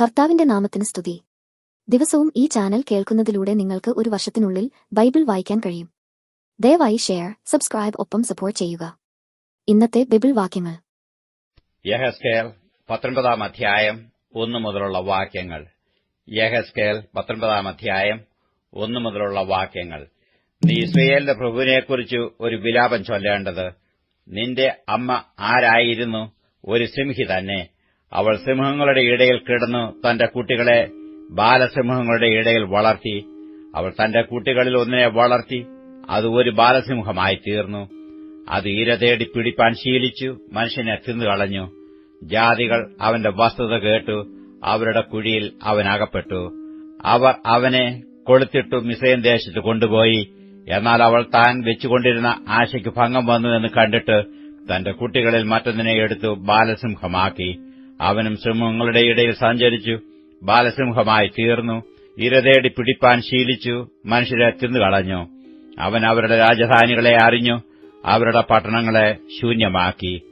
കർത്താവിന്റെ നാമത്തിന് സ്തുതി. ദിവസവും ഈ ചാനൽ കേൾക്കുന്നതിലൂടെ നിങ്ങൾക്ക് ഒരു വർഷത്തിനുള്ളിൽ ബൈബിൾ വായിക്കാൻ കഴിയും. ദയവായി ഷെയർ സബ്സ്ക്രൈബ് ഒപ്പം സപ്പോർട്ട് ചെയ്യുക. ഇന്നത്തെ ബൈബിൾ വാക്യങ്ങൾ. യഹസ്കേൽ പത്തൊൻപതാം അധ്യായം ഒന്ന് മുതലുള്ള വാക്യങ്ങൾ. യഹസ്കേൽ പത്തൊൻപതാം അധ്യായം ഒന്ന് മുതലുള്ള വാക്യങ്ങൾ. നീ ഇസ്രയേലിന്റെ പ്രഭുവിനെക്കുറിച്ച് ഒരു വിലാപം ചൊല്ലേണ്ടത് നിന്റെ അമ്മ ആരായിരുന്നു? ഒരു സിംഹി തന്നെ. അവൾ സിംഹങ്ങളുടെ ഇടയിൽ കിടന്നു തന്റെ കുട്ടികളെ ബാലസിംഹങ്ങളുടെ ഇടയിൽ വളർത്തി. അവൾ തന്റെ കുട്ടികളിൽ ഒന്നിനെ വളർത്തി. അത് ഒരു ബാലസിംഹമായി തീർന്നു. അത് ഇര തേടി പിടിപ്പാൻ ശീലിച്ചു. മനുഷ്യനെ തിന്നുകളഞ്ഞു ജാതികൾ അവന്റെ വസ്തുത കേട്ടു. അവരുടെ കുഴിയിൽ അവൻ അവർ അവനെ കൊളുത്തിട്ടു മിസൈൻ ദേശത്ത് കൊണ്ടുപോയി. എന്നാൽ അവൾ താൻ വെച്ചുകൊണ്ടിരുന്ന ആശയ്ക്ക് ഭംഗം വന്നു എന്ന് കണ്ടിട്ട് തന്റെ കുട്ടികളിൽ മറ്റൊന്നിനെ എടുത്തു ബാലസിംഹമാക്കി. അവനും സിംഹങ്ങളുടെ ഇടയിൽ സഞ്ചരിച്ചു. ബാലസിംഹമായി തീർന്നു. ഇരതേടി പിടിപ്പാൻ ശീലിച്ചു. മനുഷ്യരെ തിന്നുകളഞ്ഞു. അവൻ അവരുടെ രാജധാനികളെ അറിഞ്ഞു. അവരുടെ പട്ടണങ്ങളെ ശൂന്യമാക്കി.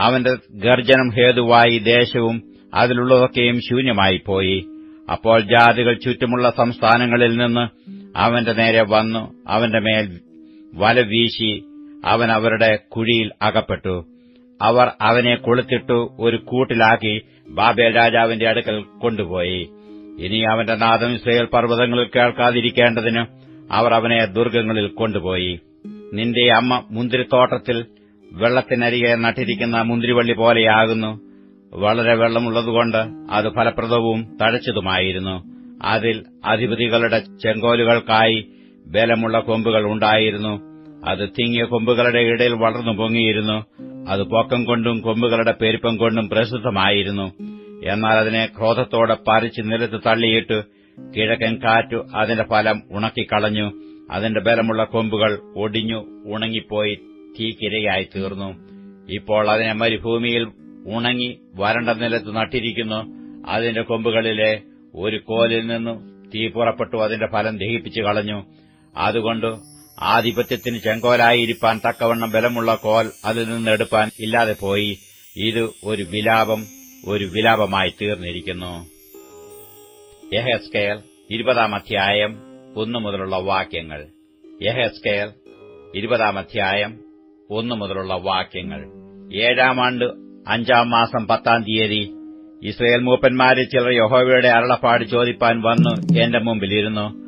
അവന്റെ ഗർജനം ഹേതുവായി ദേശവും അതിലുള്ളതൊക്കെയും ശൂന്യമായി പോയി. അപ്പോൾ ജാതികൾ ചുറ്റുമുള്ള സംസ്ഥാനങ്ങളിൽ നിന്ന് അവന്റെ നേരെ വന്നു. അവന്റെ മേൽ വല വീശി അവൻ അവരുടെ കുഴിയിൽ അകപ്പെട്ടു. അവർ അവനെ കൊളുത്തിട്ടു ഒരു കൂട്ടിലാക്കി ബാബേൽ രാജാവിന്റെ അടുക്കൽ കൊണ്ടുപോയി. ഇനി അവന്റെ നാദം ഇസ്രയേൽ പർവതങ്ങളിൽ കേൾക്കാതിരിക്കേണ്ടതിന് അവർ അവനെ ദുർഗങ്ങളിൽ കൊണ്ടുപോയി. നിന്റെ അമ്മ മുന്തിരിത്തോട്ടത്തിൽ വെള്ളത്തിനരികെ നട്ടിരിക്കുന്ന മുന്തിരിവള്ളി പോലെയാകുന്നു. വളരെ വെള്ളമുള്ളതുകൊണ്ട് അത് ഫലപ്രദവും തഴച്ചതുമായിരുന്നു. അതിൽ അധിപതികളുടെ ചെങ്കോലുകൾക്കായി ബലമുള്ള കൊമ്പുകൾ ഉണ്ടായിരുന്നു. അത് തിങ്ങിയ കൊമ്പുകളുടെ ഇടയിൽ വളർന്നു പൊങ്ങിയിരുന്നു. അത് പൊക്കം കൊണ്ടും കൊമ്പുകളുടെ പെരുപ്പം കൊണ്ടും പ്രസിദ്ധമായിരുന്നു. എന്നാൽ അതിനെ ക്രോധത്തോടെ പറിച്ച് നിലത്ത് തള്ളിയിട്ട് കിഴക്കൻ കാറ്റു അതിന്റെ ഫലം ഉണക്കിക്കളഞ്ഞു. അതിന്റെ ബലമുള്ള കൊമ്പുകൾ ഒടിഞ്ഞു ഉണങ്ങിപ്പോയി തീക്കിരയായി തീർന്നു ഇപ്പോൾ അതിനെ മരുഭൂമിയിൽ ഉണങ്ങി വരണ്ട നിലത്ത് നട്ടിരിക്കുന്നു. അതിന്റെ കൊമ്പുകളിലെ ഒരു കോലിൽ നിന്നും തീ പുറപ്പെട്ടു അതിന്റെ ഫലം ദഹിപ്പിച്ചു കളഞ്ഞു. അതുകൊണ്ട് ആധിപത്യത്തിന് ചെങ്കോലായിരിക്കാൻ തക്കവണ്ണം ബലമുള്ള കോൽ അതിൽ നിന്നെടുപ്പാൻ ഇല്ലാതെ പോയി. ഇത് ഒരു വിലാപം ഒരു വിലാപമായി തീർന്നിരിക്കുന്നു. യഹസ്കേൽ ഇരുപതാം അധ്യായം ഒന്നു മുതലുള്ള വാക്യങ്ങൾ. യഹസ്കേൽ ഇരുപതാം അധ്യായം ഒന്നു മുതലുള്ള വാക്യങ്ങൾ. ഏഴാം ആണ്ട് അഞ്ചാം മാസം പത്താം തീയതി ഇസ്രയേൽ മൂപ്പന്മാരിൽ ചിലർ യഹോവയുടെ അരളപ്പാട് ചോദിപ്പാൻ വന്നു എന്റെ മുമ്പിലിരുന്നു.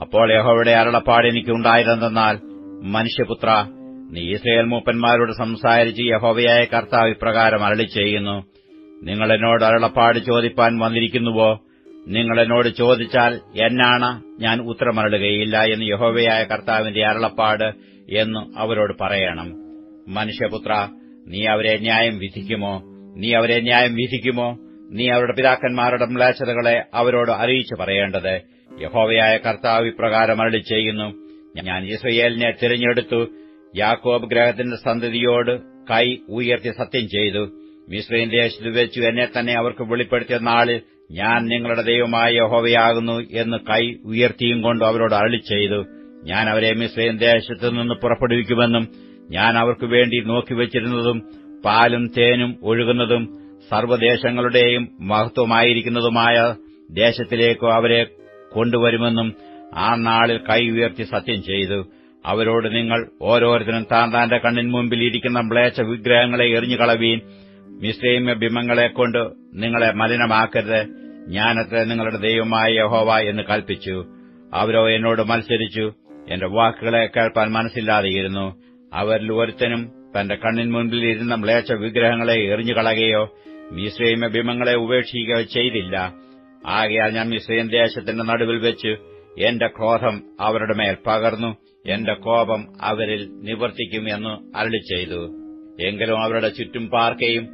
അപ്പോൾ യഹോവയുടെ അരുളപ്പാട് എനിക്കുണ്ടായതെന്നാൽ മനുഷ്യപുത്ര നീ ഇസ്രയേൽ മൂപ്പന്മാരോട് സംസാരിച്ച് യഹോവയായ കർത്താവ് ഇപ്രകാരം അരളി ചെയ്യുന്നു നിങ്ങൾ എന്നോട് അരുളപ്പാട് ചോദിപ്പാൻ വന്നിരിക്കുന്നുവോ? നിങ്ങൾ എന്നോട് ചോദിച്ചാൽ എന്നാണ് ഞാൻ ഉത്തരമരളുകയില്ല എന്ന് യഹോവയായ കർത്താവിന്റെ അരുളപ്പാട് എന്ന് അവരോട് പറയണം. മനുഷ്യപുത്ര നീ അവരെ ന്യായം വിധിക്കുമോ? നീ അവരെ ന്യായം വിധിക്കുമോ? നീ അവരുടെ പിതാക്കന്മാരുടെ മ്ലേച്ഛതകളെ അവരോട് അറിയിച്ചു പറയേണ്ടത്. യഹോവയായ കർത്താവ് ഇപ്രകാരം അരളി ചെയ്യുന്നു ഞാൻ ഇസ്രയേലിനെ തിരഞ്ഞെടുത്തു. യാക്കോബ് ഗ്രഹത്തിന്റെ സന്തതിയോട് കൈ ഉയർത്തി സത്യം ചെയ്തു. മിശ്രയും ദേശത്ത് വെച്ചു എന്നെ തന്നെ അവർക്ക് വെളിപ്പെടുത്തിയ നാളിൽ ഞാൻ നിങ്ങളുടെ ദൈവമായ യഹോവയാകുന്നു എന്ന് കൈ ഉയർത്തിയും കൊണ്ട് അവരോട് അരളി ചെയ്തു ഞാൻ അവരെ മിശ്രയും ദേശത്തു നിന്ന് പുറപ്പെടുവിക്കുമെന്നും ഞാൻ അവർക്ക് വേണ്ടി നോക്കിവച്ചിരുന്നതും പാലും തേനും ഒഴുകുന്നതും സർവദേശങ്ങളുടെയും മഹത്വമായിരിക്കുന്നതുമായ ദേശത്തിലേക്കോ അവരെ കൊണ്ടുവരുമെന്നും ആ നാളിൽ കൈ ഉയർത്തി സത്യം ചെയ്തു. അവരോട് നിങ്ങൾ ഓരോരുത്തരും താൻ താന്റെ കണ്ണിൻ മുമ്പിൽ ഇരിക്കുന്ന മ്ലേച്ഛ വിഗ്രഹങ്ങളെ എറിഞ്ഞുകളവീൻ. മിശ്രൈമ്യ ബിംബങ്ങളെ കൊണ്ട് നിങ്ങളെ മലിനമാക്കരുത്. ഞാനത്ര നിങ്ങളുടെ ദൈവമായ യഹോവ എന്ന് കൽപ്പിച്ചു. അവരോ എന്നോട് മത്സരിച്ചു. എന്റെ വാക്കുകളെ കേൾപ്പാൻ മനസ്സില്ലാതെയിരുന്നു. അവരിൽ ഒരുത്തനും തന്റെ കണ്ണിൻ മുൻപിൽ ഇരുന്ന മ്ലേച്ഛ വിഗ്രഹങ്ങളെ എറിഞ്ഞുകളയുകയോ മിശ്രൈമ്യ ബിംബങ്ങളെ ഉപേക്ഷിക്കുകയോ ചെയ്തില്ല. ആകയാൽ ഞാൻ മിസ്രൈൻ ദേശത്തിന്റെ നടുവിൽ വെച്ച് എന്റെ ക്രോധം അവരുടെ മേൽ പകർന്നു എന്റെ കോപം അവരിൽ നിവർത്തിക്കും എന്ന് അരളി ചെയ്തു എങ്കിലും അവരുടെ ചുറ്റും പാർക്കുകയും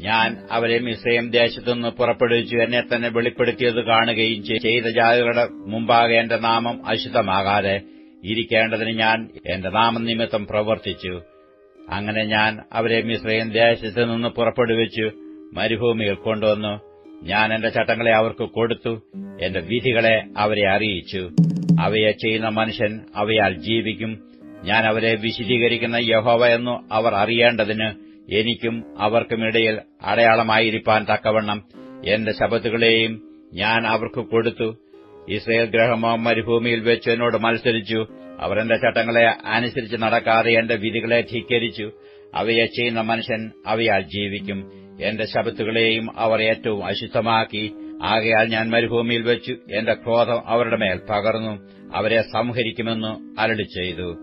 ഞാൻ അവരെ മിസ്രൈം ദേശത്തുനിന്ന് പുറപ്പെടുവിച്ചു എന്നെ തന്നെ വെളിപ്പെടുത്തിയത് കാണുകയും ചെയ്ത ജാതികളുടെ മുമ്പാകെ എന്റെ നാമം അശുദ്ധമാകാതെ ഇരിക്കേണ്ടതിന് ഞാൻ എന്റെ നാമനിമിത്തം പ്രവർത്തിച്ചു. അങ്ങനെ ഞാൻ അവരെ മിസ്രൈൻ ദേശത്ത് നിന്ന് പുറപ്പെടുവിച്ചു മരുഭൂമിയിൽ കൊണ്ടുവന്നു. ഞാൻ എന്റെ ചട്ടങ്ങളെ അവർക്ക് കൊടുത്തു. എന്റെ വിധികളെ അവരെ അറിയിച്ചു. അവയെ ചെയ്യുന്ന മനുഷ്യൻ അവയാൽ ജീവിക്കും. ഞാൻ അവരെ വിശദീകരിക്കുന്ന യഹോവ എന്നു അവർ അറിയേണ്ടതിന് എനിക്കും അവർക്കുമിടയിൽ അടയാളമായിരിക്കാൻ തക്കവണ്ണം എന്റെ ശബത്തുകളെയും ഞാൻ അവർക്ക് കൊടുത്തു. ഇസ്രയേൽ ഗ്രഹമോ മരുഭൂമിയിൽ വെച്ച് എന്നോട് മത്സരിച്ചു. അവർ എന്റെ ചട്ടങ്ങളെ അനുസരിച്ച് നടക്കാതെ എന്റെ വിധികളെ ധിക്കരിച്ചു. അവയെ ചെയ്യുന്ന മനുഷ്യൻ അവയാൽ ജീവിക്കും. എന്റെ ശബത്തുകളെയും അവർ ഏറ്റവും അശുദ്ധമാക്കി. ആകയാൽ ഞാൻ മരുഭൂമിയിൽ വെച്ചു. എന്റെ ക്രോധം അവരുടെ മേൽ പകർന്നു അവരെ സംഹരിക്കുമെന്ന് അരളി ചെയ്തു.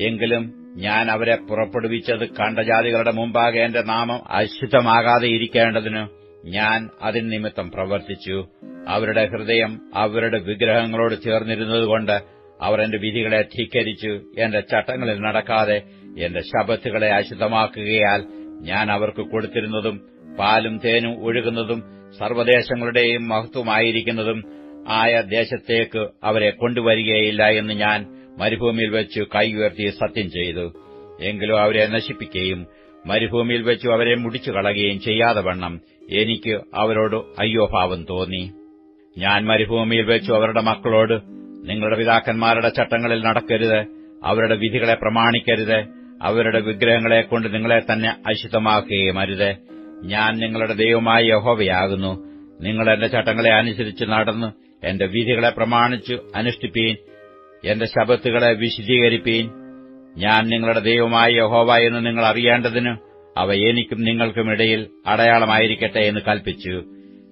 എങ്കിലും ഞാൻ അവരെ പുറപ്പെടുവിച്ചത് കണ്ട ജാതികളുടെ മുമ്പാകെ എന്റെ നാമം അശുദ്ധമാകാതെ ഇരിക്കേണ്ടതിന് ഞാൻ അതിന് നിമിത്തം പ്രവർത്തിച്ചു. അവരുടെ ഹൃദയം അവരുടെ വിഗ്രഹങ്ങളോട് ചേർന്നിരുന്നതുകൊണ്ട് അവർ എന്റെ വിധികളെ ധിക്കരിച്ചു. എന്റെ ചട്ടങ്ങളിൽ നടക്കാതെ എന്റെ ശബത്തുകളെ അശുദ്ധമാക്കുകയാൽ ഞാൻ അവർക്ക് കൊടുത്തിരുന്നതും പാലും തേനും ഒഴുകുന്നതും സർവദേശങ്ങളുടെയും മഹത്വമായിരിക്കുന്നതും ആയ ദേശത്തേക്ക് അവരെ കൊണ്ടുവരികയില്ല എന്ന് ഞാൻ മരുഭൂമിയിൽ വെച്ച് കൈ ഉയർത്തി സത്യം ചെയ്തു. എങ്കിലും അവരെ നശിപ്പിക്കുകയും മരുഭൂമിയിൽ വെച്ചു അവരെ മുടിച്ചു കളയുകയും ചെയ്യാതെ വണ്ണം എനിക്ക് അവരോട് അയ്യോഭാവം തോന്നി. ഞാൻ മരുഭൂമിയിൽ വെച്ചു അവരുടെ മക്കളോട് നിങ്ങളുടെ പിതാക്കന്മാരുടെ ചട്ടങ്ങളിൽ നടക്കരുത് അവരുടെ വിധികളെ പ്രമാണിക്കരുത് അവരുടെ വിഗ്രഹങ്ങളെ കൊണ്ട് നിങ്ങളെ തന്നെ അശുദ്ധമാക്കുകയും അരുത്. ഞാൻ നിങ്ങളുടെ ദൈവമായ യഹോവയാകുന്നു. നിങ്ങൾ എന്റെ ചട്ടങ്ങളെ അനുസരിച്ച് നടന്ന് എന്റെ വിധികളെ പ്രമാണിച്ചു അനുഷ്ഠിപ്പീൻ എന്റെ ശബത്തുകളെ വിശദീകരിപ്പീൻ ഞാൻ നിങ്ങളുടെ ദൈവമായ യഹോവ എന്ന് നിങ്ങൾ അറിയേണ്ടതിന് അവ എനിക്കും നിങ്ങൾക്കും ഇടയിൽ അടയാളമായിരിക്കട്ടെ എന്ന് കൽപ്പിച്ചു.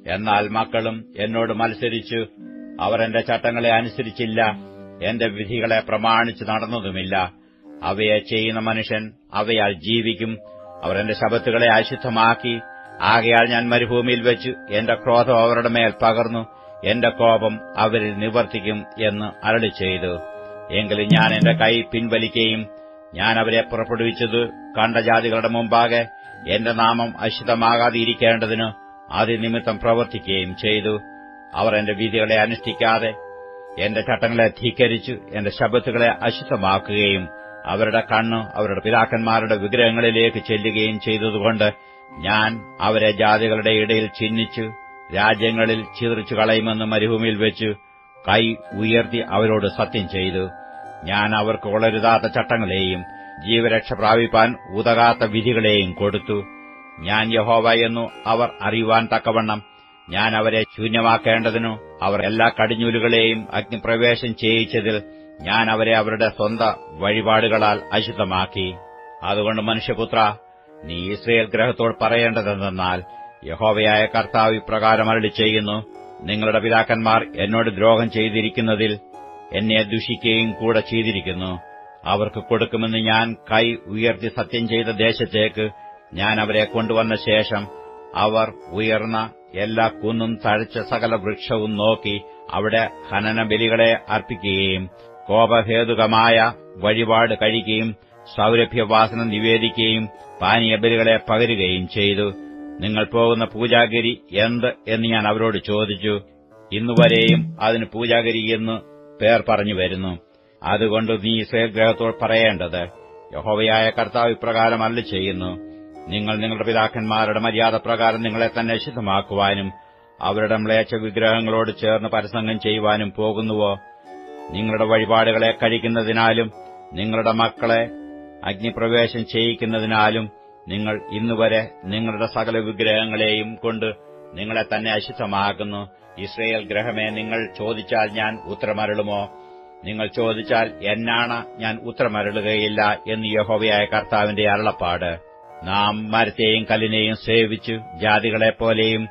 എന്നാൽ മക്കളും എന്നോട് മത്സരിച്ചു അവർ എന്റെ ചട്ടങ്ങളെ അനുസരിച്ചില്ല എന്റെ വിധികളെ പ്രമാണിച്ച് നടന്നതുമില്ല. അവയെ ചെയ്യുന്ന മനുഷ്യൻ അവയാൽ ജീവിക്കും അവർ എന്റെ ശബത്തുകളെ അശുദ്ധമാക്കി. ആകയാൽ ഞാൻ മരുഭൂമിയിൽ വെച്ച് എന്റെ ക്രോധം അവരുടെ മേൽ പകർന്നു. എന്റെ കോപം അവരിൽ നിവർത്തിക്കും എന്ന് അരളി ചെയ്തു എങ്കിലും ഞാൻ എന്റെ കൈ പിൻവലിക്കുകയും ഞാൻ അവരെ പുറപ്പെടുവിച്ചത് കണ്ട ജാതികളുടെ മുമ്പാകെ എന്റെ നാമം അശുദ്ധമാകാതിരിക്കേണ്ടതിന് അതിനിമിത്തം പ്രവർത്തിക്കുകയും ചെയ്തു. അവർ എന്റെ വിധികളെ അനുഷ്ഠിക്കാതെ എന്റെ ചട്ടങ്ങളെ ധീകരിച്ചു എന്റെ ശബത്തുകളെ അശുദ്ധമാക്കുകയും അവരുടെ കണ്ണ് അവരുടെ പിതാക്കന്മാരുടെ വിഗ്രഹങ്ങളിലേക്ക് ചെല്ലുകയും ചെയ്തതുകൊണ്ട് ഞാൻ അവരെ ജാതികളുടെ ഇടയിൽ ചിഹ്നിച്ച് രാജ്യങ്ങളിൽ ചിതറിച്ചു കളയുമെന്ന് മരുഭൂമിയിൽ വെച്ച് കൈ ഉയർത്തി അവരോട് സത്യം ചെയ്തു. ഞാൻ അവർക്ക് വളരുതാത്ത ചട്ടങ്ങളെയും ജീവരക്ഷ പ്രാപിപ്പാൻ ഉതകാത്ത വിധികളെയും കൊടുത്തു. ഞാൻ യഹോവ എന്നു അവർ അറിയുവാൻ തക്കവണ്ണം ഞാൻ അവരെ ശൂന്യമാക്കേണ്ടതിനു അവർ എല്ലാ കടിഞ്ഞൂലുകളെയും അഗ്നിപ്രവേശം ചെയ്യിച്ചതിൽ ഞാൻ അവരെ അവരുടെ സ്വന്ത വഴിപാടുകളാൽ അശുദ്ധമാക്കി. അതുകൊണ്ട് മനുഷ്യപുത്ര നീ ഇസ്രയേൽ ഗ്രഹത്തോട് പറയേണ്ടതെന്നാൽ യഹോവയായ കർത്താവ് ഇപ്രകാരം അരളി ചെയ്യുന്നു. നിങ്ങളുടെ പിതാക്കന്മാർ എന്നോട് ദ്രോഹം ചെയ്തിരിക്കുന്നതിൽ എന്നെ ദുഷിക്കുകയും കൂടെ ചെയ്തിരിക്കുന്നു. അവർക്ക് കൊടുക്കുമെന്ന് ഞാൻ കൈ ഉയർത്തി സത്യം ചെയ്ത ദേശത്തേക്ക് ഞാൻ അവരെ കൊണ്ടുവന്ന ശേഷം അവർ ഉയർന്ന എല്ലാ കുന്നും തഴച്ച സകല വൃക്ഷവും നോക്കി അവിടെ ഹനനബലികളെ അർപ്പിക്കുകയും കോപഹേതുകമായ വഴിപാട് കഴിക്കുകയും സൗരഭ്യവാസനം നിവേദിക്കുകയും പാനീയബലികളെ പകരുകയും ചെയ്തു. നിങ്ങൾ പോകുന്ന പൂജാഗിരി എന്ത് എന്ന് ഞാൻ അവരോട് ചോദിച്ചു. ഇന്നുവരെയും അതിന് പൂജാഗിരി എന്ന് പേർ പറഞ്ഞു വരുന്നു. അതുകൊണ്ട് നീ ഇസ്രയേൽഗ്രഹത്തോട് പറയേണ്ടത് യഹോവയായ കർത്താവ് ഇപ്രകാരം അല്ല ചെയ്യുന്നു. നിങ്ങൾ നിങ്ങളുടെ പിതാക്കന്മാരുടെ മര്യാദ പ്രകാരം നിങ്ങളെ തന്നെ ശുദ്ധമാക്കുവാനും അവരുടെ മ്ലേച്ഛ വിഗ്രഹങ്ങളോട് ചേർന്ന് പരസംഗം ചെയ്യുവാനും പോകുന്നുവോ? നിങ്ങളുടെ വഴിപാടുകളെ കഴിക്കുന്നതിനാലും നിങ്ങളുടെ മക്കളെ അഗ്നിപ്രവേശം ചെയ്യിക്കുന്നതിനാലും നിങ്ങൾ ഇന്നുവരെ നിങ്ങളുടെ സകല വിഗ്രഹങ്ങളെയും കൊണ്ട് നിങ്ങളെ തന്നെ അശുദ്ധമാക്കുന്നു. ഇസ്രയേൽ ഗ്രഹമേ നിങ്ങൾ ചോദിച്ചാൽ ഞാൻ ഉത്തരമരുളുമോ? നിങ്ങൾ ചോദിച്ചാൽ എന്നാണ് ഞാൻ ഉത്തരമരുളുകയില്ല എന്ന് യഹോവയായ കർത്താവിന്റെ അരുളപ്പാട്. നാം മരത്തെയും കല്ലിനെയും സേവിച്ചു ജാതികളെപ്പോലെയും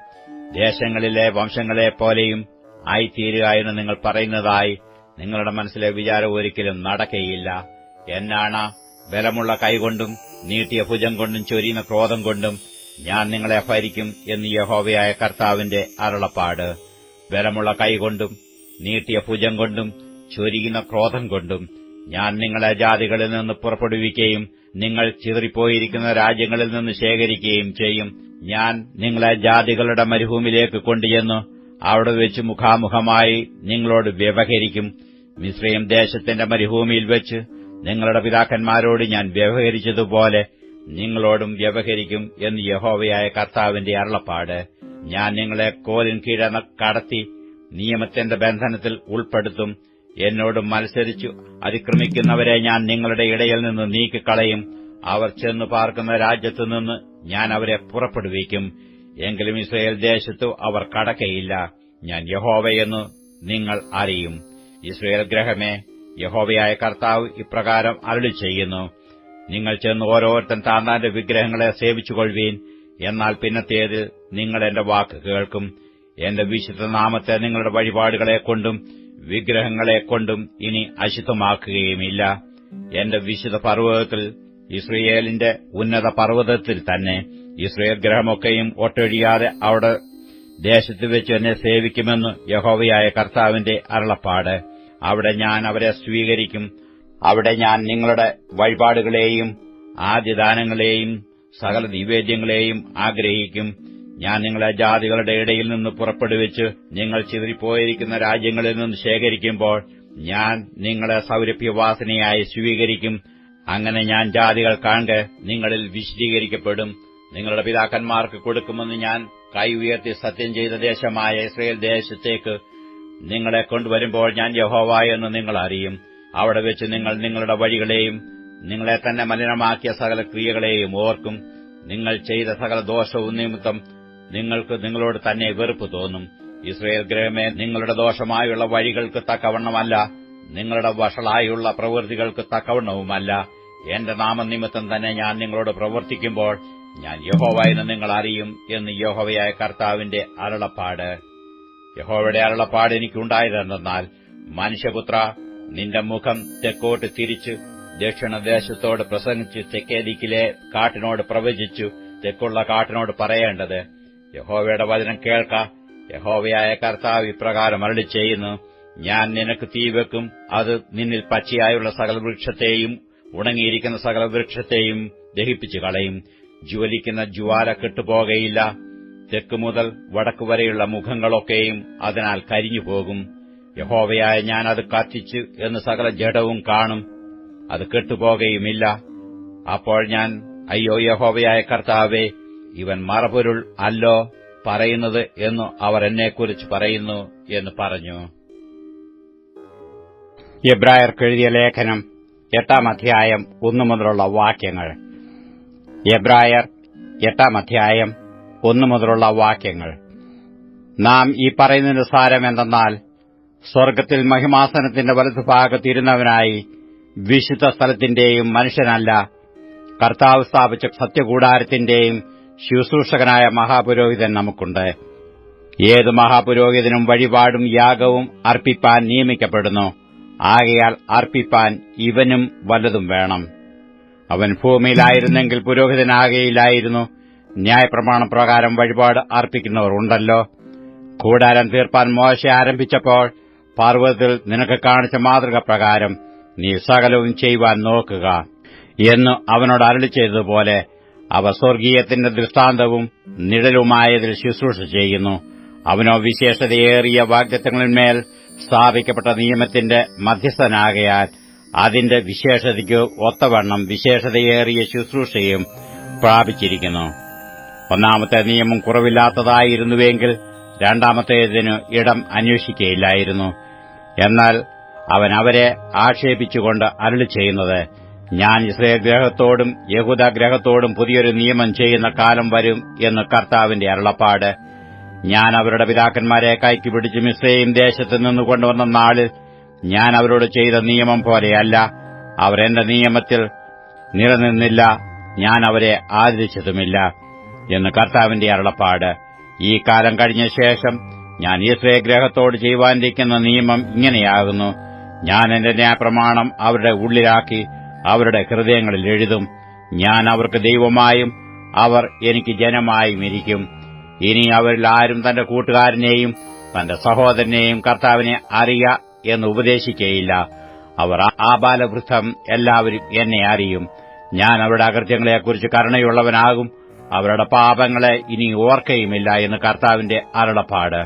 ദേശങ്ങളിലെ വംശങ്ങളെപ്പോലെയും ആയിത്തീരുക എന്ന് നിങ്ങൾ പറയുന്നതായി നിങ്ങളുടെ മനസ്സിലെ വിചാരം ഒരിക്കലും നടക്കയില്ല. എന്നാണ് ബലമുള്ള കൈകൊണ്ടും നീട്ടിയ ഭുജം കൊണ്ടും ചൊരിയുന്ന ക്രോധം കൊണ്ടും ഞാൻ നിങ്ങളെ ഭരിക്കും എന്ന് യഹോവയായ കർത്താവിന്റെ അരുളപ്പാട്. ബലമുള്ള കൈകൊണ്ടും നീട്ടിയ ഭുജം കൊണ്ടും ചൊരിയുന്ന ക്രോധം കൊണ്ടും ഞാൻ നിങ്ങളെ ജാതികളിൽ നിന്ന് പുറപ്പെടുവിക്കുകയും നിങ്ങൾ ചിതറിപ്പോയിരിക്കുന്ന രാജ്യങ്ങളിൽ നിന്ന് ശേഖരിക്കുകയും ചെയ്യും. ഞാൻ നിങ്ങളെ ജാതികളുടെ മരുഭൂമിയിലേക്ക് കൊണ്ടുചെന്നു അവിടെ വെച്ച് മുഖാമുഖമായി നിങ്ങളോട് വ്യവഹരിക്കും. മിശ്രയും ദേശത്തിന്റെ മരുഭൂമിയിൽ വെച്ച് നിങ്ങളുടെ പിതാക്കന്മാരോട് ഞാൻ വ്യവഹരിച്ചതുപോലെ നിങ്ങളോടും വ്യവഹരിക്കും എന്ന് യഹോവയായ കർത്താവിന്റെ അരുളപ്പാട്. ഞാൻ നിങ്ങളെ കോലിൻ കീഴ കടത്തി നിയമത്തിന്റെ ബന്ധനത്തിൽ ഉൾപ്പെടുത്തും. എന്നോട് മത്സരിച്ചു അതിക്രമിക്കുന്നവരെ ഞാൻ നിങ്ങളുടെ ഇടയിൽ നിന്ന് നീക്കിക്കളയും. അവർ ചെന്നു പാർക്കുന്ന രാജ്യത്തുനിന്ന് ഞാൻ അവരെ പുറപ്പെടുവിക്കും. എങ്കിലും ഇസ്രയേൽ ദേശത്തു അവർ കടക്കയില്ല. ഞാൻ യഹോവയെന്നു നിങ്ങൾ അറിയും. ഇസ്രയേൽ ഗ്രഹമേ യഹോവയായ കർത്താവ് ഇപ്രകാരം അരുളി ചെയ്യുന്നു നിങ്ങൾ ചെന്ന് ഓരോരുത്തൻ താന്താന്റെ വിഗ്രഹങ്ങളെ സേവിച്ചുകൊള്ളുവീൻ. എന്നാൽ പിന്നത്തേതിൽ നിങ്ങൾ എന്റെ വാക്ക് കേൾക്കും. എന്റെ വിശുദ്ധ നാമത്തെ നിങ്ങളുടെ വഴിപാടുകളെ കൊണ്ടും വിഗ്രഹങ്ങളെ കൊണ്ടും ഇനി അശുദ്ധമാക്കുകയുമില്ല. എന്റെ വിശുദ്ധ പർവതത്തിൽ ഇസ്രയേലിന്റെ ഉന്നത പർവതത്തിൽ തന്നെ ഇസ്രയേൽ ഗ്രഹമൊക്കെയും ഒട്ടൊഴിയാതെ അവിടെ ദേശത്ത് വെച്ച് എന്നെ സേവിക്കുമെന്ന് യഹോവയായ കർത്താവിന്റെ അരുളപ്പാട്. അവിടെ ഞാൻ അവരെ സ്വീകരിക്കും. അവിടെ ഞാൻ നിങ്ങളുടെ വഴിപാടുകളെയും ആദ്യദാനങ്ങളെയും സകല നിവേദ്യങ്ങളെയും ആഗ്രഹിക്കും. ഞാൻ നിങ്ങളെ ജാതികളുടെ ഇടയിൽ നിന്ന് പുറപ്പെടുവിച്ച് നിങ്ങൾ ചിതറിപ്പോയിരിക്കുന്ന രാജ്യങ്ങളിൽ നിന്ന് ശേഖരിക്കുമ്പോൾ ഞാൻ നിങ്ങളെ സൗരഭ്യവാസനയായി സ്വീകരിക്കും. അങ്ങനെ ഞാൻ ജാതികൾ കാണെ നിങ്ങളിൽ വിശദീകരിക്കപ്പെടും നിങ്ങളുടെ പിതാക്കന്മാർക്ക് കൊടുക്കുമെന്ന് ഞാൻ കൈ ഉയർത്തി സത്യം ചെയ്ത ദേശമായ ഇസ്രയേൽ ദേശത്തേക്ക് നിങ്ങളെ കൊണ്ടുവരുമ്പോൾ ഞാൻ യഹോവ എന്ന് നിങ്ങൾ അറിയും. അവിടെ വെച്ച് നിങ്ങൾ നിങ്ങളുടെ വഴികളെയും നിങ്ങളെ തന്നെ മലിനമാക്കിയ സകല ക്രിയകളെയും ഓർക്കും. നിങ്ങൾ ചെയ്ത സകല ദോഷവും നിമിത്തം നിങ്ങൾക്ക് നിങ്ങളോട് തന്നെ വെറുപ്പ് തോന്നും. ഇസ്രയേൽ ഗ്രഹമേ നിങ്ങളുടെ ദോഷമായുള്ള വഴികൾക്ക് തക്കവണ്ണമല്ല. നിങ്ങളുടെ വഷളായുള്ള പ്രവൃത്തികൾക്ക് തക്കവണ്ണവുമല്ല. എന്റെ നാമനിമിത്തം തന്നെ ഞാൻ നിങ്ങളോട് പ്രവർത്തിക്കുമ്പോൾ ഞാൻ യഹോവ എന്ന് നിങ്ങൾ അറിയും എന്ന് യഹോവയായ കർത്താവിന്റെ അരുളപ്പാട്. യഹോവയുടെ അരുളപ്പാട് എനിക്കുണ്ടായതെന്നാൽ മനുഷ്യപുത്ര നിന്റെ മുഖം തെക്കോട്ട് തിരിച്ച് ദക്ഷിണദേശത്തോട് പ്രസംഗിച്ച് തെക്കേ ദിക്കിലെ കാട്ടിനോട് പ്രവചിച്ചു തെക്കുള്ള കാട്ടിനോട് പറയേണ്ടത്. യഹോവയുടെ വചനം കേൾക്ക യഹോവയായ കർത്താവ് ഇപ്രകാരം അരളി ചെയ്യുന്നു ഞാൻ നിനക്ക് തീ വെക്കും അത് നിന്നിൽ പച്ചയായുള്ള സകല വൃക്ഷത്തെയും ഉണങ്ങിയിരിക്കുന്ന സകല വൃക്ഷത്തെയും ദഹിപ്പിച്ചു കളയും ജ്വലിക്കുന്ന ജ്വാല കെട്ടുപോകയില്ല. തെക്ക് മുതൽ വടക്ക് വരെയുള്ള മുഖങ്ങളൊക്കെയും അതിനാൽ കരിഞ്ഞു പോകും യഹോവയായ ഞാൻ അത് കത്തിച്ചു എന്ന് സകല ജഡവും കാണും. അത് കെട്ടുപോകയുമില്ല. അപ്പോൾ ഞാൻ അയ്യോ യഹോവയായ കർത്താവേ ഇവൻ മറപൊരുൾ അല്ലോ പറയുന്നത് എന്നു അവർ എന്നെക്കുറിച്ച് പറയുന്നു എന്ന് പറഞ്ഞു. എബ്രായർക്കെഴുതിയ ലേഖനം എട്ടാം അധ്യായം ഒന്നു മുതലുള്ള വാക്യങ്ങൾ. എബ്രായർ എട്ടാം അധ്യായം ഒന്നു മുതലുള്ള വാക്യങ്ങൾ. നാം ഈ പറയുന്നതിന് സാരം എന്തെന്നാൽ സ്വർഗത്തിൽ മഹിമാസനത്തിന്റെ വലതുഭാഗത്തിരുന്നവനായി വിശുദ്ധ സ്ഥലത്തിന്റെയും മനുഷ്യനല്ല കർത്താവ് സ്ഥാപിച്ച സത്യകൂടാരത്തിന്റെയും ശുശ്രൂഷകനായ മഹാപുരോഹിതൻ നമുക്കുണ്ട്. ഏത് മഹാപുരോഹിതനും വഴിപാടും യാഗവും അർപ്പിപ്പാൻ നിയമിക്കപ്പെടുന്നു. ആകയാൽ അർപ്പിപ്പാൻ ഇവനും വലതും വേണം. അവൻ ഭൂമിയിലായിരുന്നെങ്കിൽ പുരോഹിതനാകയില്ലായിരുന്നു. ന്യായപ്രമാണ പ്രകാരം വഴിപാട് അർപ്പിക്കുന്നവർ ഉണ്ടല്ലോ. കൂടാരം തീർപ്പാൻ മോശ ആരംഭിച്ചപ്പോൾ പർവതത്തിൽ നിനക്ക് കാണിച്ച മാതൃക പ്രകാരം നീ സകലവും ചെയ്യുവാൻ നോക്കുക എന്ന് അവനോട് അരളി ചെയ്തതുപോലെ അവ സ്വർഗീയത്തിന്റെ ദൃഷ്ടാന്തവും നിഴലുമായതിൽ ശുശ്രൂഷ ചെയ്യുന്നു. അവനോ വിശേഷതയേറിയ വാഗ്ദത്തങ്ങളിന്മേൽ സ്ഥാപിക്കപ്പെട്ട നിയമത്തിന്റെ മധ്യസ്ഥനാകയാൽ അതിന്റെ വിശേഷതയ്ക്ക് ഒത്തവണ്ണം വിശേഷതയേറിയ ശുശ്രൂഷയും പ്രാപിച്ചിരിക്കുന്നു. ഒന്നാമത്തെ നിയമം കുറവില്ലാത്തതായിരുന്നുവെങ്കിൽ രണ്ടാമത്തേതിന് ഇടം അന്വേഷിക്കയില്ലായിരുന്നു എന്നാൽ അവൻ അവരെ ആക്ഷേപിച്ചുകൊണ്ട് അരുളി ചെയ്യുന്നത് ഞാൻ ഇസ്രയേൽ ഗ്രഹത്തോടും യഹൂദ ഗ്രഹത്തോടും പുതിയൊരു നിയമം ചെയ്യുന്ന കാലം വരും എന്ന് കർത്താവിന്റെ അരുളപ്പാട്. ഞാൻ അവരുടെ പിതാക്കന്മാരെ കൈക്ക് പിടിച്ച് മിസ്രൈം ദേശത്ത് നിന്ന് കൊണ്ടുവന്ന നാളിൽ ഞാൻ അവരോട് ചെയ്ത നിയമം പോലെയല്ല. അവർ എന്റെ നിയമത്തിൽ നിലനിന്നില്ല. ഞാൻ അവരെ ആദരിച്ചതുമില്ല എന്ന് കർത്താവിന്റെ അരുളപ്പാട്. ഈ കാലം കഴിഞ്ഞ ശേഷം ഞാൻ ഈശ്വര ഗ്രഹത്തോട് ചെയ്യുവാനിരിക്കുന്ന നിയമം ഇങ്ങനെയാകുന്നു. ഞാൻ എന്റെ ന്യായപ്രമാണം അവരുടെ ഉള്ളിലാക്കി അവരുടെ ഹൃദയങ്ങളിൽ എഴുതും. ഞാൻ അവർക്ക് ദൈവമായും അവർ എനിക്ക് ജനമായും ഇരിക്കും. ഇനി അവരിൽ ആരും തന്റെ കൂട്ടുകാരനെയും തന്റെ സഹോദരനെയും കർത്താവിനെ അറിയ എന്ന് ഉപദേശിക്കയില്ല. അവർ ആബാലവൃദ്ധം എല്ലാവരും എന്നെ അറിയും. ഞാൻ അവരുടെ അകൃത്യങ്ങളെക്കുറിച്ച് കരുണയുള്ളവനാകും. അവരുടെ പാപങ്ങളെ ഇനി ഓർക്കയുമില്ല എന്ന് കർത്താവിന്റെ അരുളപ്പാട്.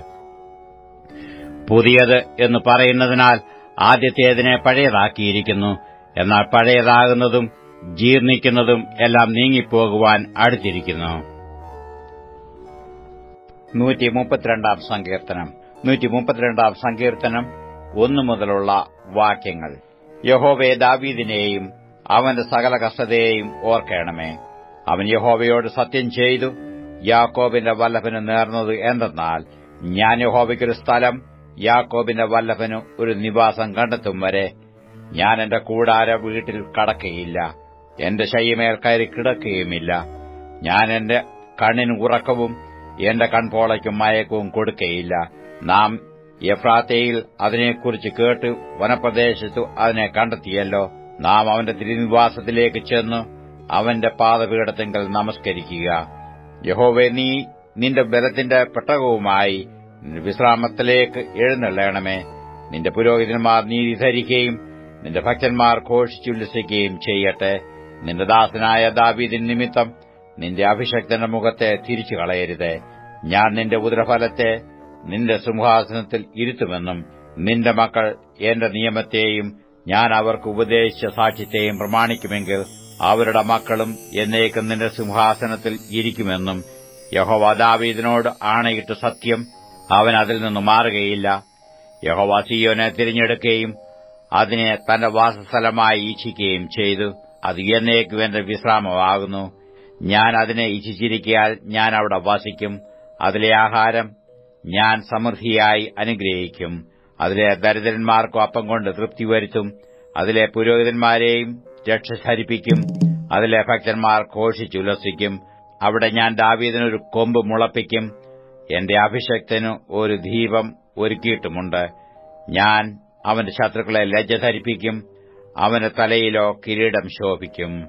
പുതിയത് എന്ന് പറയുന്നതിനാൽ ആദ്യത്തേതിനെ പഴയതാക്കിയിരിക്കുന്നു. എന്നാൽ പഴയതാകുന്നതും ജീർണിക്കുന്നതും എല്ലാം നീങ്ങിപ്പോകുവാൻ അടുത്തിരിക്കുന്നു. നൂറ്റി മുപ്പത്തിരണ്ടാം സങ്കീർത്തനം. നൂറ്റി മുപ്പത്തിരണ്ടാം സങ്കീർത്തനം. ഒന്നു മുതലുള്ള വാക്യങ്ങൾ. യഹോവെ ദാവീദിനെയും അവന്റെ സകല കഷ്ടതയെയും ഓർക്കണമേ. അവൻ യഹോവയോട് സത്യം ചെയ്തു യാക്കോബിന്റെ വല്ലഭന് നേർന്നത് എന്തെന്നാൽ ഞാൻ യഹോവയ്ക്കൊരു സ്ഥലം യാക്കോബിന്റെ വല്ലഭന് ഒരു നിവാസം കണ്ടെത്തും വരെ. ഞാൻ എന്റെ കൂടാര വീട്ടിൽ കടക്കുകയില്ല എന്റെ ശയ്യമേൽ കയറി കിടക്കുകയുമില്ല. ഞാൻ എന്റെ കണ്ണിന് ഉറക്കവും എന്റെ കൺപോളയ്ക്കും മയക്കവും കൊടുക്കയില്ല നാം എഫ്രാത്തയിൽ അതിനെക്കുറിച്ച് കേട്ട് വനപ്രദേശത്തു അതിനെ കണ്ടെത്തിയല്ലോ. നാം അവന്റെ തിരുനിവാസത്തിലേക്ക് ചെന്ന് അവന്റെ പാദപീഠത്തിങ്കൽ നമസ്കരിക്കുക. യഹോവെ നീ നിന്റെ ബലത്തിന്റെ പെട്ടകവുമായി വിശ്രാമത്തിലേക്ക് എഴുന്നള്ളണമേ. നിന്റെ പുരോഹിതന്മാർ നീതി ധരിക്കുകയും നിന്റെ ഭക്തന്മാർ ഘോഷിച്ചുല്ലസിക്കുകയും ചെയ്യട്ടെ. നിന്റെ ദാസനായ ദാവീദിൻ നിമിത്തം നിന്റെ അഭിഷക്തന്റെ മുഖത്തെ തിരിച്ചു കളയരുത് ഞാൻ നിന്റെ ഉദരഫലത്തെ നിന്റെ സിംഹാസനത്തിൽ ഇരുത്തുമെന്നും നിന്റെ മക്കൾ എന്റെ നിയമത്തെയും ഞാൻ അവർക്ക് ഉപദേശിച്ച സാക്ഷ്യത്തെയും പ്രമാണിക്കുമെങ്കിൽ അവരുടെ മക്കളും എന്നേക്കും നിന്റെ സിംഹാസനത്തിൽ ഇരിക്കുമെന്നും യഹോവ ദാവീദിനോട് ആണയിട്ട് സത്യം അവൻ അതിൽ നിന്ന് മാറുകയില്ല. യഹോവ സിയോനെ തിരഞ്ഞെടുക്കുകയും അതിനെ തന്റെ വാസസ്ഥലമായി ഈച്ഛിക്കുകയും ചെയ്തു. അത് എന്നേക്കും എന്റെ വിശ്രാമമാകുന്നു. ഞാൻ അതിനെ ഇച്ഛിച്ചിരിക്കാൻ ഞാൻ അവിടെ വസിക്കും. അതിലെ ആഹാരം ഞാൻ സമൃദ്ധിയായി അനുഗ്രഹിക്കും. അതിലെ ദരിദ്രന്മാർക്കും അപ്പം കൊണ്ട് തൃപ്തി വരുത്തും. അതിലെ പുരോഹിതന്മാരെയും രക്ഷ ധരിപ്പിക്കും. അതിലെ ഭക്തന്മാർ ഘോഷിച്ചുല്ലസിക്കും അവിടെ ഞാൻ ദാവീദിനൊരു കൊമ്പ് മുളപ്പിക്കും. എന്റെ അഭിഷക്തനു ഒരു ദീപം ഒരുക്കിയിട്ടുമുണ്ട്. ഞാൻ അവന്റെ ശത്രുക്കളെ ലജ്ജ ധരിപ്പിക്കും. അവന്റെ തലയിലോ കിരീടം ശോഭിക്കും.